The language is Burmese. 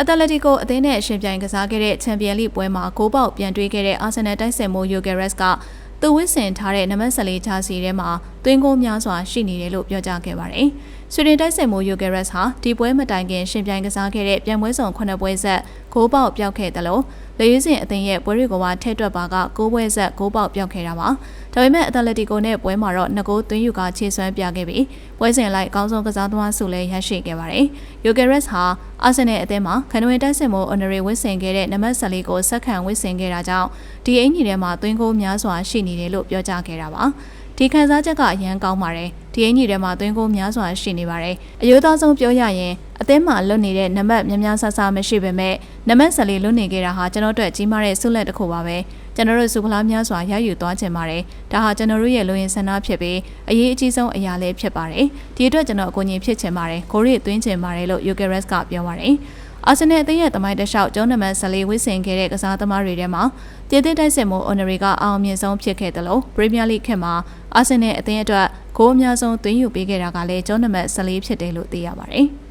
အတလက်တီကိုအသင်းနဲ့ရှင်ပြိုင်ကစားခဲ့တဲ့ချန်ပီယံလိပွဲမှာဂိုးပေါက်ပြန်တွေးခဲ့တဲ့အာဆင်နယ်တိုက်စစ်မှုယိုဂယ်ရက်စ်ကသူဝစ်ဆင်ထားတဲ့နံပါတ်14ချာစီထဲမှာသွင်းဂိုးများစွာရှိနေတယ်လို့ပြောကြားခဲ့ပါတယ်။ဆွေဒင်တိုက်စစ်မှုယိုဂယ်ရက်စ်ဟာဒီပွဲမတိုင်ခင်ရှင်ပြိုင်ကစားခဲ့တဲ့ပြန်ပွဲဆောင်ခုနှစ်ပွဲဆက်ဂိုးပေါက်ပြောက်ခဲ့တယ်လို့လေယူးစင်အသင်းရဲ့ပွဲတွေကိုပါထဲတွက်ပါကဂိုးပွဲဆက်ဂိုးပေါက်ပြောက်ခဲ့တာပါ။ဒါပေမဲ့အတလက်တီကိုနဲ့ပွဲမှာတော့ငကိုးသွင်းယူကခြေစွမ်းပြခဲ့ပြီးပွဲစဉ်လိုက်အကောင်းဆုံးကစားသမားဆုလည်းရရှိခဲ့ပါတယ်။ယိုဂယ်ရက်စ်ဟာအာဆင်နယ်အသင်းမှာခန်နဝင်တိုက်စစ်မှုအော်နရီဝစ်ဆင်ခဲ့တဲ့နံပါတ်14ကိုဆက်ခံဝစ်ဆင်ခဲ့တာကြောင့်ဒီအင်ကြီးထဲမှာသွင်းဂိုးများစွာရှိနေတယ်လို့ပြောကြားခဲ့တာပါ ဒီခံစားချက်ကအရန်ကောင်းပါတယ်ဒီအင်ကြီးထဲမှာသွင်းဂိုးများစွာရှိနေပါတယ်အယိုးသားဆုံးပြောရရင်အသင်းမှာလွတ်နေတဲ့နံပါတ်များများဆဆမရှိပေမဲ့နံပါတ်14လွတ်နေခဲ့တာဟာကျွန်တော်တို့ကြီးမားတဲ့ဆုလက်တစ်ခုပါပဲကျွန်တော်တို့စုဖလားများစွာရယူသွားခြင်းပါတယ်ဒါဟာကျွန်တော်တို့ရဲ့လူရင်ဆန္ဒဖြစ်ပြီးအရေးအကြီးဆုံးအရာလည်းဖြစ်ပါတယ်ဒီအတွက်ကျွန်တော်အကူအညီဖြစ်ချင်ပါတယ်ကိုရီသွင်းချင်ပါတယ်လို့ Eucharist ကပြောပါတယ် အာဆင်နယ်အသင်းရဲ့တမိုင်းတလျှောက်ကျုံးနံပါတ်14ဝစ်ဆင်ခဲ့တဲ့ကစားသမားတွေထဲမှာပြည်သစ်တိုက်စစ်မှုအော်နရီကအောင်မြင်ဆုံးဖြစ်ခဲ့တယ်လို့ပရီးမီးယားလိခေတ်မှာအာဆင်နယ်အသင်းအတွက်ဂိုးအများဆုံးသွင်းယူပေးခဲ့တာကလည်းကျုံးနံပါတ်14ဖြစ်တယ်လို့သိရပါတယ်။